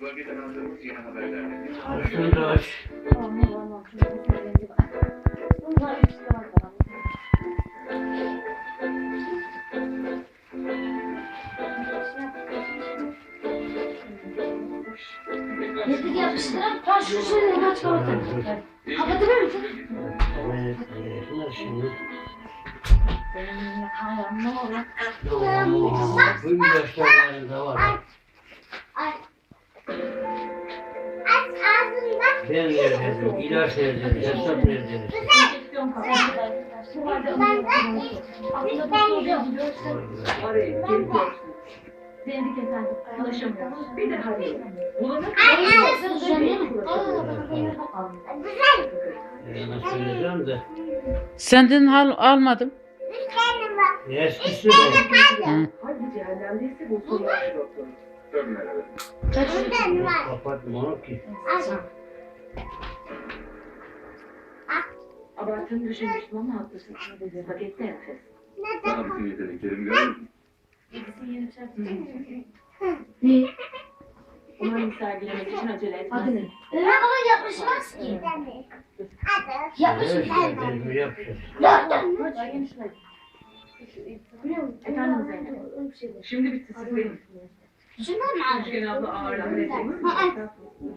Bölgeden aldığımız yeni haberlerle Şunu da aç. Yedik yapıştıran taş şişeleri kaç kapatalım. Kapatabilir misin? Evet, evet. Şimdi bu ilaçlarında var. Ben verdim, ilaç verdim, hesap verdim. Şey. Arayın, geri görsün. Denedik efendim. Ulaşamıyoruz. Bir daha arayın. Bulana Ee, Nasıl söyleyeceğim de. Senden al, almadım. Eskisi de. Hı. Hangi cehennemdeyse bu sorular doktor. Kapatma onu ki. Abarttığını düşünmüştüm ama haklısın. Pakette enfes. bana bütün yeteneklerimi görür müsün? Umarım sergilemek için acele etmez. Ama yapışmaz ki. Ben yapacağız. Efendim Zeynep. Şimdi bitti sıkmayın. Şundan mı Üçgen abla ağırlanmayacak.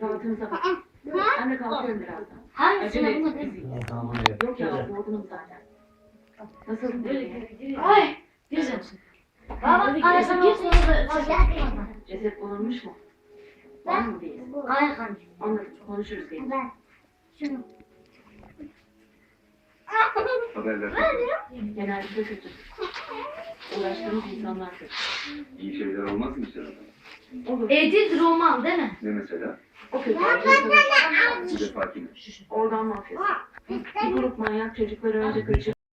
Rahatınıza bak. Ben de kalkıyorum birazdan. Hangisini Acele et. Yok ya yorgunum zaten. Nasıl? Ay. Güzel. Baba sonra da Ceset bulunmuş mu? Diye. Ay kanka. Anladım. Konuşuruz diye. Şunu. Haberler Genellikle kötü. Uğraştığımız insanlar kötü. iyi şeyler olmaz mı işte? Olur. Edith Roman değil mi? Ne mesela? O kötü. Bir defa kim? Oradan mafyası. Bir grup manyak çocukları önce kaçırıp